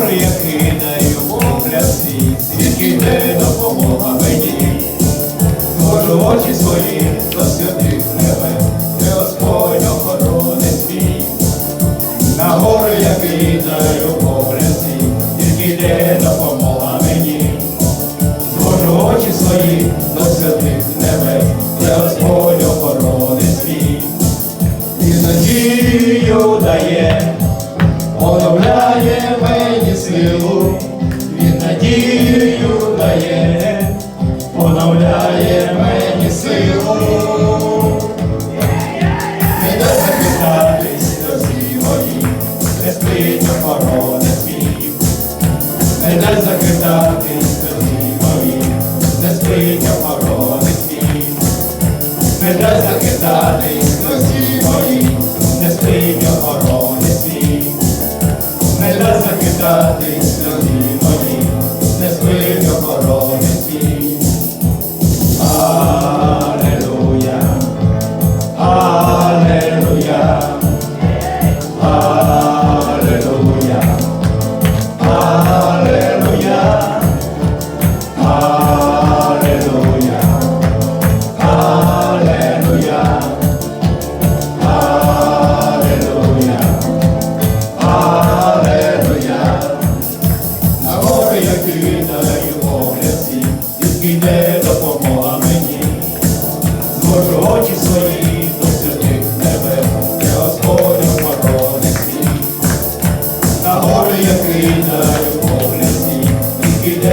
гори я кидаю погляд свій, звідки йде допомога мені. Можу очі свої до святих небес, де Господь охоронить свій. На гори я кидаю погляд свій, звідки йде допомога мені. Звожу очі свої до святих небес, де Господь охоронить свій. І надію дає, силу, Він надію дає, поновляє мені силу.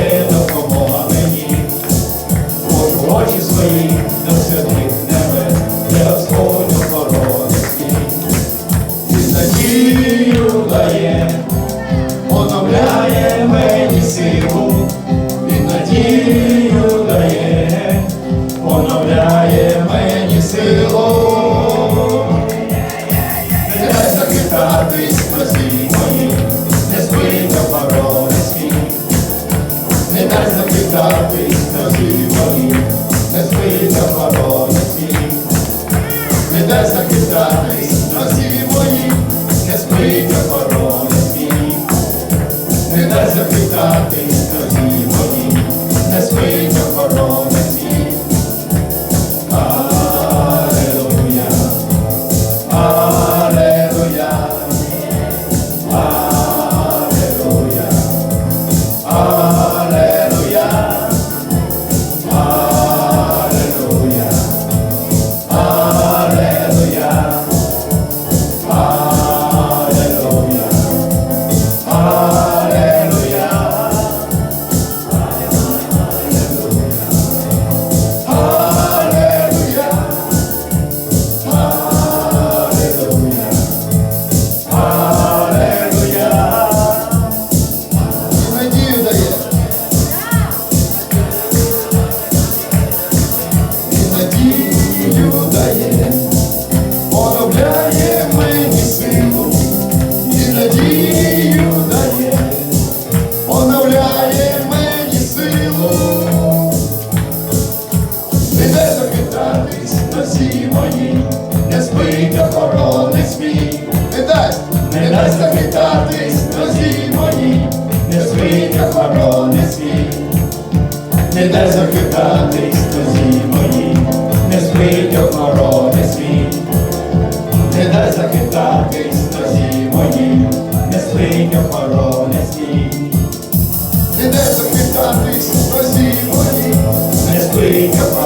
Йде допомога мені. Зможу очі свої до святих небес, де Господь охорони. Він надію дає, оновляє мені силу, Не дай захитатись просі мої, не спить охорони мій, Не дай захитатись тоді дай завітатись, друзі мої, не спить, охорони свій, не дай захитатись друзі мої, не спить, охорони свій, не дай захитатись друзі мої, не спить, охорони свій, не дай завітатись, друзі мої, не спить, охорони